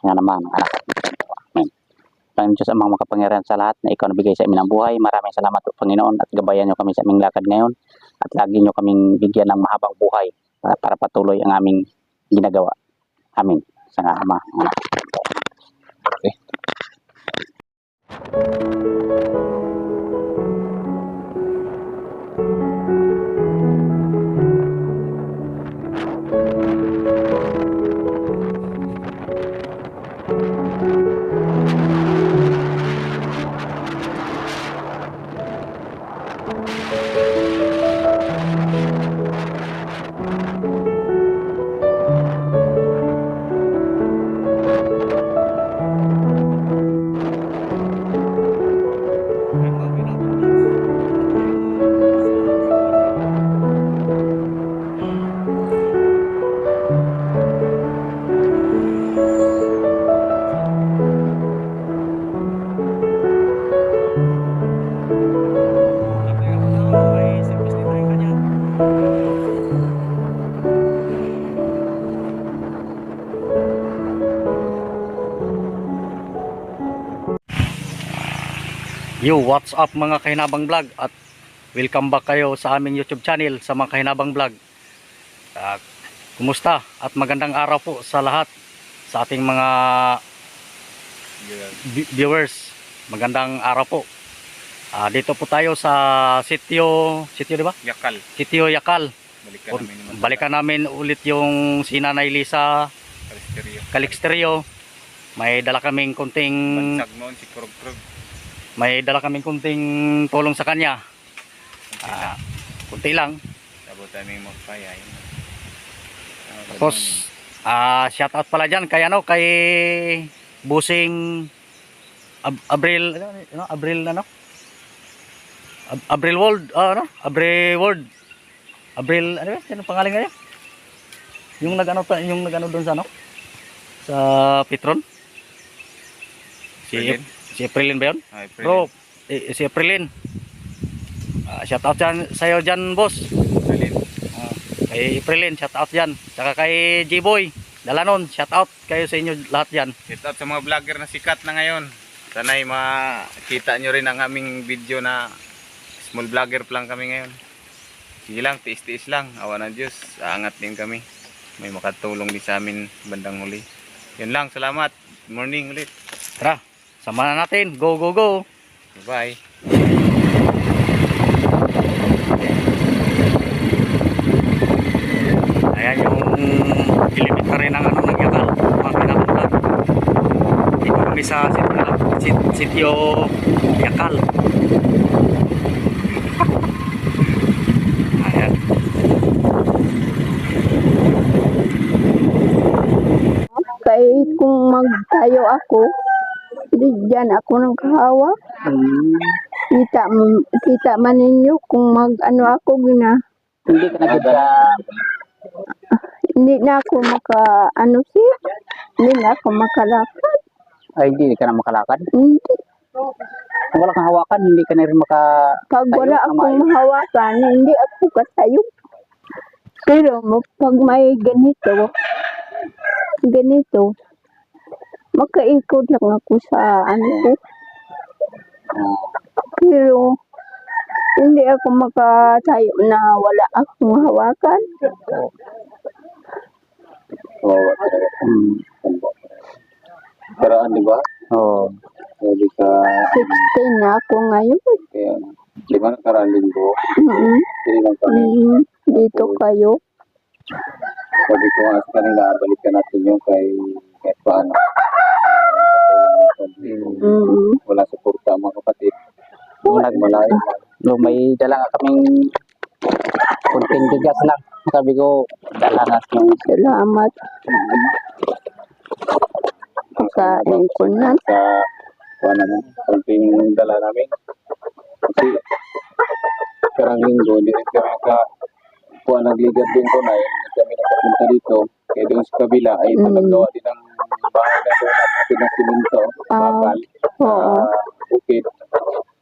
nga naman ang anak. Amen. Panginoon Diyos amang makapangyarihan sa lahat na ikaw nabigay sa amin ng buhay. Maraming salamat po Panginoon at gabayan niyo kami sa aming lakad ngayon at lagi niyo kaming bigyan ng mahabang buhay para, para patuloy ang aming ginagawa. Amin. Sa nga ama. ang anak. Okay. Yo, what's up mga kahinabang vlog at welcome back kayo sa aming YouTube channel sa mga kahinabang vlog. Ah, kumusta at magandang araw po sa lahat sa ating mga vi- viewers. Magandang araw po. Ah, dito po tayo sa sitio, sitio di ba? Yakal. Sitio Yakal. Balikan namin. Balikan namin ulit yung si Nanay Lisa Kalisteryo. Calixterio. May dala kaming kunting Bansag noon si Krog Krog. May dala kaming kunting tulong sa kanya. Kunti lang. Sabot namin magpaya. yun. Ah, Tapos, ah shout out pala dyan kay ano, kay Busing Ab- Abril, ano, ano, Abril ano? Ab- Abril World, ah, ano? Abril World. Abril, ano yun? Pangalan ngayon? Yung nagano yung nagano doon sa ano? Sa Petron? Si Aprilin? Si Aprilin ba yun? Ay, Bro, eh, si Aprilin. Ah, shout out dyan sa'yo dyan, boss. Aprilin. Kay Aprilin, shout out dyan. Saka kay G-Boy, Dalanon, shout out kayo sa inyo lahat dyan. Shout out sa mga vlogger na sikat na ngayon. Sana'y makita nyo rin ang aming video na small vlogger pa lang kami ngayon. Sige lang, tiis-tiis lang. Awa ng Diyos. Aangat din kami. May makatulong din sa amin bandang huli. Yun lang, salamat. Good morning ulit. Tara, sama na natin. Go, go, go. Bye. Ayan yung rin ang ano ng yakal. Mga pinakamulat. Dito kami sa sityo, sit- sityo yakal. Ayan. Kay kung magtayo ako, di dyan ako ng kahawa. Kita, m- kita man ninyo kung mag ano ako gina. Hindi ka na sa Hindi na ako maka ano si, hindi na ako makalakad. ay hindi ka na makalakad. Hindi. Kung wala kang hawakan, hindi ka na rin maka Pag wala akong mahawakan, hindi ako katayo. Pero pag may ganito, ganito, makaikot lang ako sa ano ko. Pero, hindi ako makatayo na wala akong hawakan. kawawa talaga. Hmm. Paraan, di ba? Oo. Pwede ka, 16 na ako ngayon. kaya, di ba nakaraan linggo, Mm-mm. hindi lang kami, Mm, Dito kayo. sabi ko nga sa kanila, balikan natin yung kay, kahit paano. Mm. Wala suporta mga kapatid. Nagmalayo. Nung may dala nga kaming kunting bigas lang. Sabi ko, dala na yung Salamat. Pagkain ko na. sa kuha namin, kunting dala namin. Kasi karang linggo, hindi rin kami ka kuha nagligat din ko na yun. Hindi kami nakapunta dito. Kaya doon sa kabila ay Mm. naggawa din ng siminto, Ah, bakal, Oo. ah, bukid.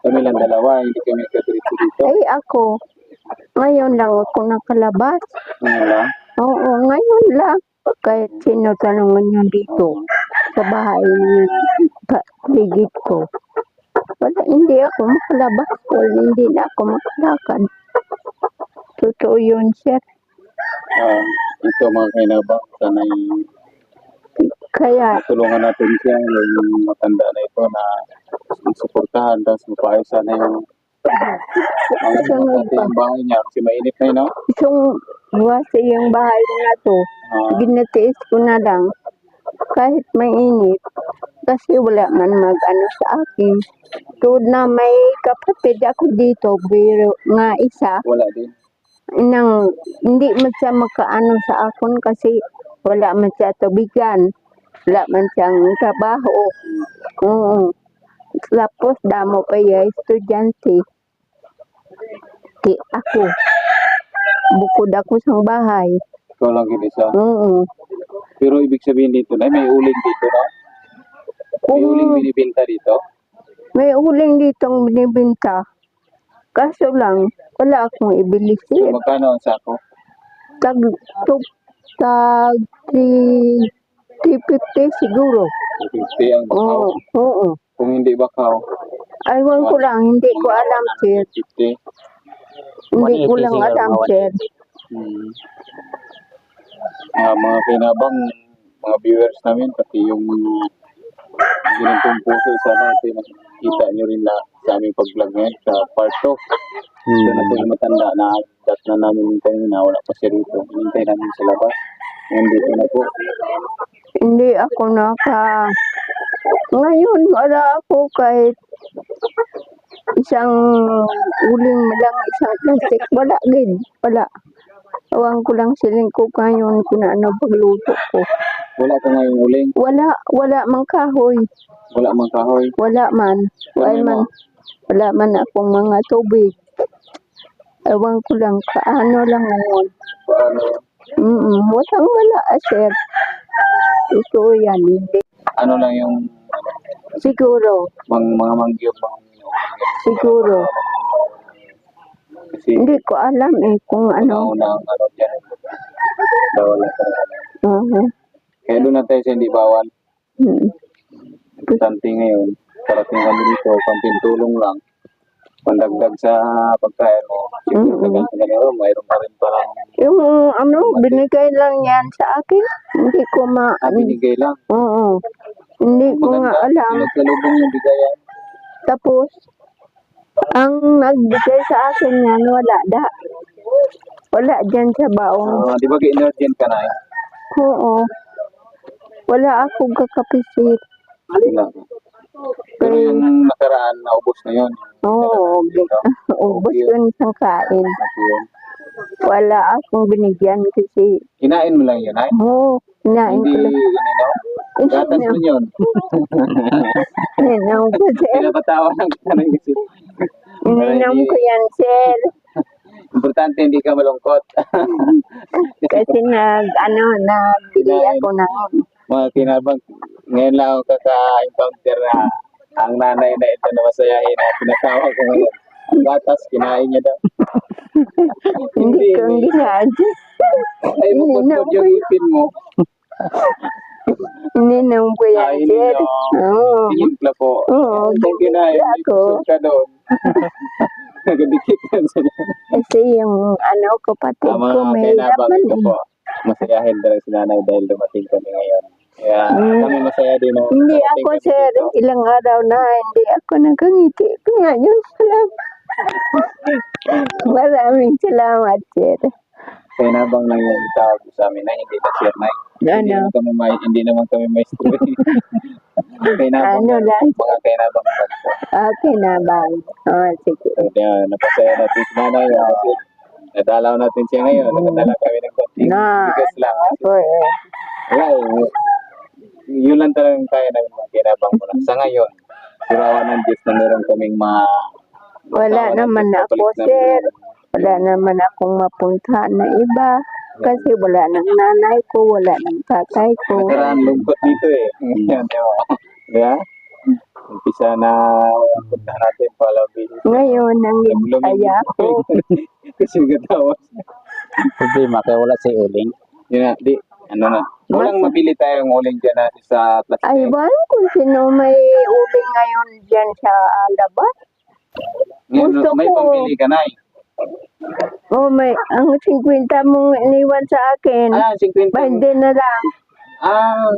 Kami lang dalawa, hindi kami kadiritso dito. Ay, ako. Ngayon lang ako nakalabas. Ngayon lang. Oo, ngayon lang. Kahit sino tanungan niyo dito. sa bahay pa, ligid ko. Wala, hindi ako makalabas. Wala, hindi na ako makalakad. Totoo yun, sir. Ah, ito mga kainabang, sana'y Kaya, tulungan natin siya, yung matanda na ito na suportahan, tapos mapaayos sana yung ang Sunod natin yung bahay niya kasi mainit na yun, no? isang wasa yung bahay na to, Ah, ginatiis ko na lang. Kahit mainit. Kasi wala man mag-ano sa akin. Tuod na may kapatid ako dito, pero nga isa, wala din. nang hindi man siya makaano sa akon kasi wala man siya tubigan. Wala man siyang trabaho. Oo. Tapos damo pa yung estudyante. Di ako. Bukod ako sa bahay. Ikaw lang isa. Oo. Pero ibig sabihin dito na may uling dito, no? May Kung uling binibenta dito. may uling ditong binibinta, kaso lang, wala akong ibili So, magkano ang sako? Tag, tug, tag, 3, 350 siguro. 50 ang bakaw. Oo, oo. Kung hindi bakaw, Aywan ko lang, hindi ko alam sir. 50. Hindi ko 180 lang alam mga sir. Hmm. Ah, mga kinabang, mga viewers namin, pati yung mga ginantong puso sana natin kita nyo rin na sa aming pag-vlog ngayon sa part 2. Hmm. So na po yung matanda na dat na namin kanina, wala pa siya rito. Hinintay namin sa labas. Ngayon dito na po. Hindi ako naka... Ngayon, wala ako kahit isang uling lang, isang plastic. Wala, gid. Wala. Awang ko lang siling ko ngayon kung ano pagluto ko. Wala ka ngayong uling, Wala, wala man kahoy. wala mang kahoy. Wala man. Wala man. Wala man akong mga tubig. Ewan ko lang, paano lang ngayon. Paano? Mm walang wala, ah, sir. Totoo yan, hindi. Ano lang yung Siguro, mang, mga mangyog, mga siguro. Kasi Hindi ko alam eh kung ano. nauna ang ano dyan. Bawal na talaga. Uh-huh. Kaya doon na tayo sa hindi bawal. Mm. Importante ngayon, parating kami dito, pampintulong lang. Pandagdag sa pagkain mo. Siguro mm ganito, mayroon pa rin parang Yung ano, binigay lang yan sa akin. Hindi ko ma... ah, binigay lang. Oo. Hindi ko nga alam. Nagsalubong yung bigayan. Tapos, ang nagbigay sa akin yan, wala da. Wala dyan sa baong. Ah, di ba ga-emergent ka na eh? Oo. Wala akong kakapisit. Wala. Pero yung nakaraan, naubos na yun. Oo. Ubus yun sa kain. Wala akong binigyan kasi, Kinain mo lang yun, ay? oo, kinain Hindi, ko lang. ininom? Gatas mo yun. Ininom ko, sir. Pinapatawa lang ka na kasi. Ininom ko yan, sir. Importante hindi ka malungkot. Kasi nag, ano, nagbili ako ng, mga kinabang, ngayon lang ako kaka-encounter na ang nanay na ito na masayahin na pinatawa ko ngayon. Ang gatas, kinain niya daw. hindi ko Hindi, ginadya. Ay, mukod yung ipin mo. Ininom ko yan, Ay, sir. no. Oo. Tinimpla po. Oo, Kung kinain, ako. kusog ka doon. Nagadikit yan sila. Kasi yung, ano, kapatid Ang ko, may laman ko eh. masayahin talaga si nanay dahil dumating kami ngayon. Kaya Mm. kami masaya din na Hindi dumating ako, sir. dito. Ilang araw na, hindi ako nagangiti. Kaya yun, salamat. Maraming salamat, sir. Kaya nabang na yung tawag sa amin na hindi na share na. Hindi Ano? naman kami may, hindi naman kami may story. kaya nabang Ano lang? mga kaya nabang lang po. Okay na, bang. Oh, sige. So, yan, napasaya natin si nanay. Kasi nadalaw natin siya ngayon. Nakadala kami ng konting Na, bigas lang. ako eh. Eh. Yun lang talagang kaya namin mga kinabang mo lang. Sa ngayon, sirawan ng Diyos na meron kaming mga Wala naman na ako, sir. Wala naman akong mapuntahan na iba. Kasi wala ng nanay ko, wala ng tatay ko. Nakaraan lungkot dito eh. Yan, di ba? Kaya, umpisa na punta natin pala bilis. Ngayon, nang aya ko. Kasi nagatawa. Problema kaya wala si uling. Yun na, di, ano na, Walang mabili tayong uling dyan na sa plastic. Ay, ba kung sino may uli ngayon dyan sa labas? Ngayon, gusto may ko. pambili ka na Oh, may, ang 50 mong iniwan sa akin. Ah, 50. 20 na lang. Ah,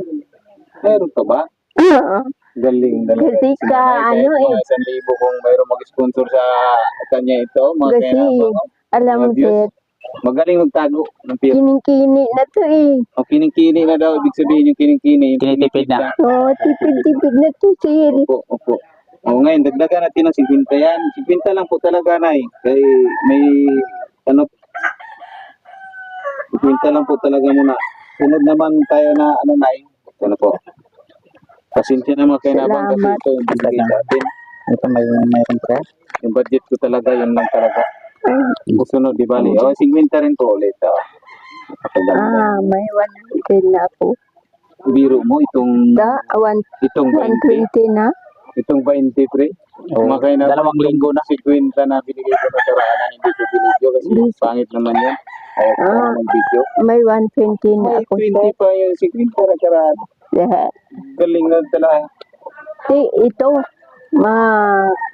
meron ka ba? Ah, Galing, galing. Kasi Si ka, Nanay, kahit ano mga eh. isang libo kung mayroong mag-sponsor sa kanya ito, mga Kasi, kainabang, oh. alam mo, Mga views. Magaling magtago ng pira. kining-kini na to eh. O kining-kini na daw, ibig sabihin yung kining-kini. yung Tinitipid na. Oh, tipid-tipid na to, sir. Opo, opo. O ngayon, dagdagan natin ng 50 yan. 50 lang po talaga, Nay. Kay may, ano, 50 lang po talaga muna. Sunod naman tayo na, ano, Nay. Ano po. Pasensya na mga kainabang kasi Salamat. ito yung bigay sa atin. Ito may mayroon pa. Yung budget ko talaga, yun lang talaga. Ay, Susunod, di bali. O, 50 rin po ulit. Oh. Napakaganda. ah, may 100 na ako. Biro mo, itong, Da, one, itong 20. 120 na. Itong 20, pre. Oo. Mga kainabang, Dalawang linggo na. Si Quinta na binigay ko na karaan na hindi ko binidyo kasi Yes. pangit naman yan. Ayaw ko Ah. ng video. May 120 na May ako, 20 sir. pa yun si Quinta na karaan. Lahat. Galing na talaga. Si, ito, ma,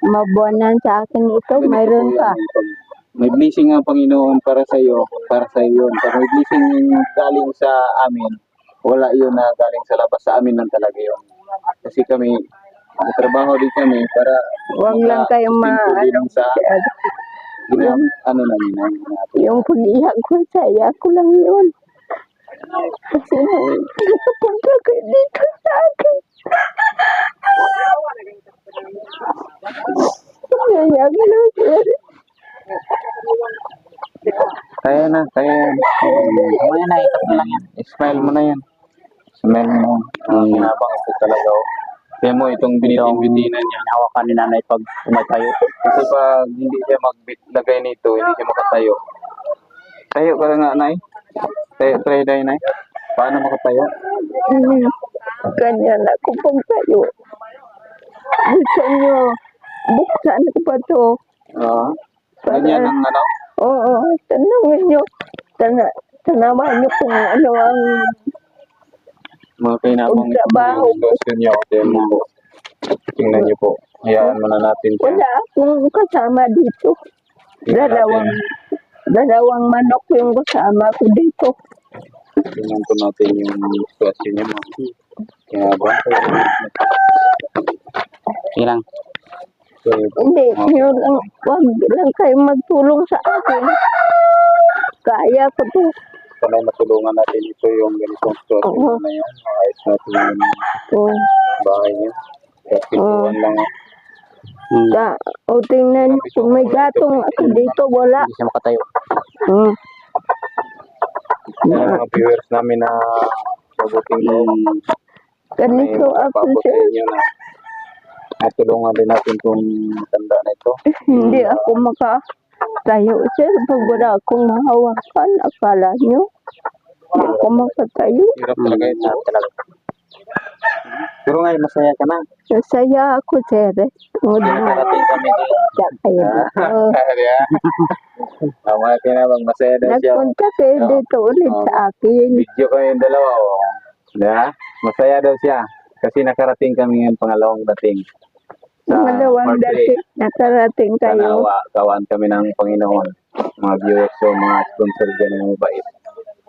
mabuanan sa akin ito, Ganito mayroon po pa. yan. Pag May blessing ang Panginoon para sa iyo, para sa iyo. Pag may blessing galing sa amin, wala yun na galing sa labas sa amin lang talaga yun. Kasi kami, trabaho din kami para Huwag lang kayong ma, ano, sa ginam, ano namin natin. yung pag-iyak ko, saya ko lang yun. Kasi nang nakapunta kayo dito sa akin. Nayak na, Kaya na, kaya yan. Kaya na, ito na lang yan. Smile mo na yan. Smile mo. Ang ginabang ito talaga. Oh. Kaya mo itong binitin-bitinan niya. Hinawakan ni nanay pag tumatayo. Kasi pag hindi siya maglagay nito, hindi siya makatayo. Tayo ka nga, Nay. Tayo, try tayo, Nay. Paano makatayo? Hmm. Ganyan ako pagtayo. Gusto nyo, buksan ko pa to. Oo. Ganyan ang ano. Oo, tanawin nyo. Tana, tanawan nyo kung ano ang Mga kainabang Ang trabaho. gusto niyo. Tingnan mo po. Tingnan niyo po. Hayaan mo na natin siya. wala akong kasama dito. Tingnan Dalawang, natin. dalawang manok yung kasama ko dito. Tingnan po natin yung sitwasyon niya. Mga kinabang. Sige lang. Okay. Hindi, yun lang, wag lang kayo magtulong sa akin. Kaya ko to. Sanay matulungan natin ito yung ganitong sitwasyon Oo. na yan. Maayos natin yung Oh, bahay niya. Kaya pintuan lang. oh. Hmm. ka, o tingnan nyo, kung may gatong ako dito, wala. Hindi siya makatayo. Hmm. Kaya mga viewers namin na mabuting loob. Ganito ako, sir. inyo na matulungan din natin itong tanda na ito. Hindi ako makatayo, sir. Pag wala akong mahawakan, akala nyo, hindi ako makatayo. Hirap talaga. Sarap talaga. Pero ngayon, masaya ka na. Nasaya ako, sir. Tungod na Nakarating kami kayo dito. Kaya, oh, mga kinabang masaya daw siya. Nagpunta kayo dito ulit sa akin. Video kayong dalawa. Oh. Diba? Masaya daw siya. Kasi nakarating kami ngayon pangalawang dating. Sa Malawang birthday. dati, nakarating kayo. awa, kawaan kami ng Panginoon. Mga viewers so mga sponsor dyan ng mabait.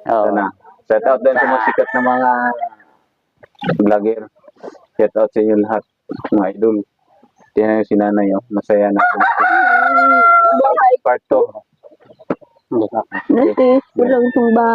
Oo. Sana. Shout out din sa mga sikat na mga vlogger. Shout out sa inyo lahat, mga idol. Tingnan yung si nanay, oh. masaya na. Part 2. Hindi ka. Natiis ko lang itong bahay.